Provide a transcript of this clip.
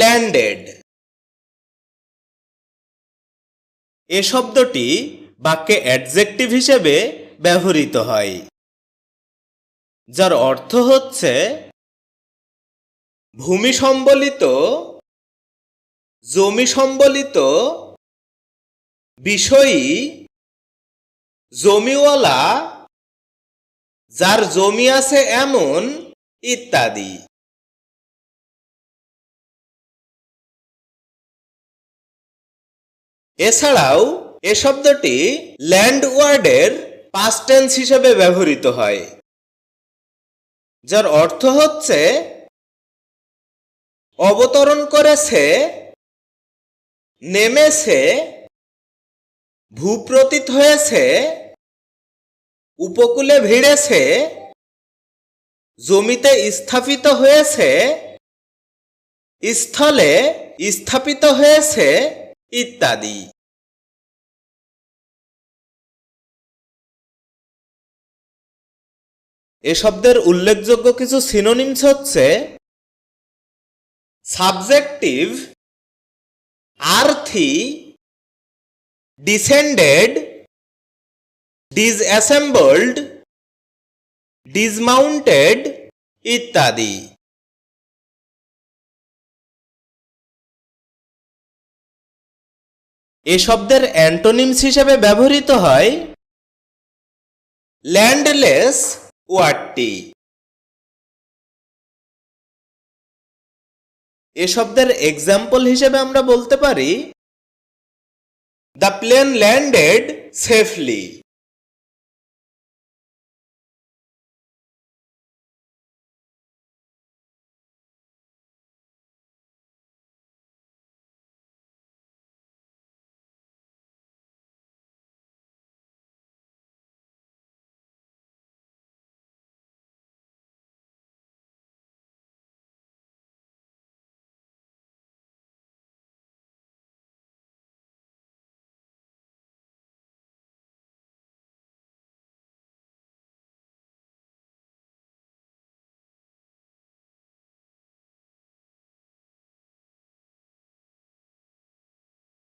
Landed এ শব্দটি বাক্যে adjective হিসেবে ব্যবহৃত হয়, যার অর্থ হচ্ছে ভূমি সম্বলিত, জমি সম্বলিত, বিষয়ী, জমিওয়ালা, যার জমি আছে এমন ইত্যাদি। এছাড়াও, এ শব্দটি ল্যান্ড ওয়ার্ডের পাস্ট টেন্স হিসেবে ব্যবহৃত হয়, যার অর্থ হচ্ছে অবতরণ করেছে, নেমেছে, ভূপ্রতীত হয়েছে, উপকূলে ভিড়েছে, জমিতে স্থাপিত হয়েছে, স্থলে স্থাপিত হয়েছে, ইত্যাদি। এ শব্দের উল্লেখযোগ্য কিছু সিনোনিমস হচ্ছে সাবজেক্টিভ আর্থি ডিসেন্ডেড ডিসঅ্যাসেম্বলড ডিসমাউন্টেড ইত্যাদি। এ শব্দের অ্যান্টোনিমস হিসেবে ব্যবহৃত হয় ল্যান্ডলেস ওয়ার্ডটি এ শব্দের এক্সাম্পল হিসেবে আমরা বলতে পারি দ্য প্লেন ল্যান্ডেড সেফলি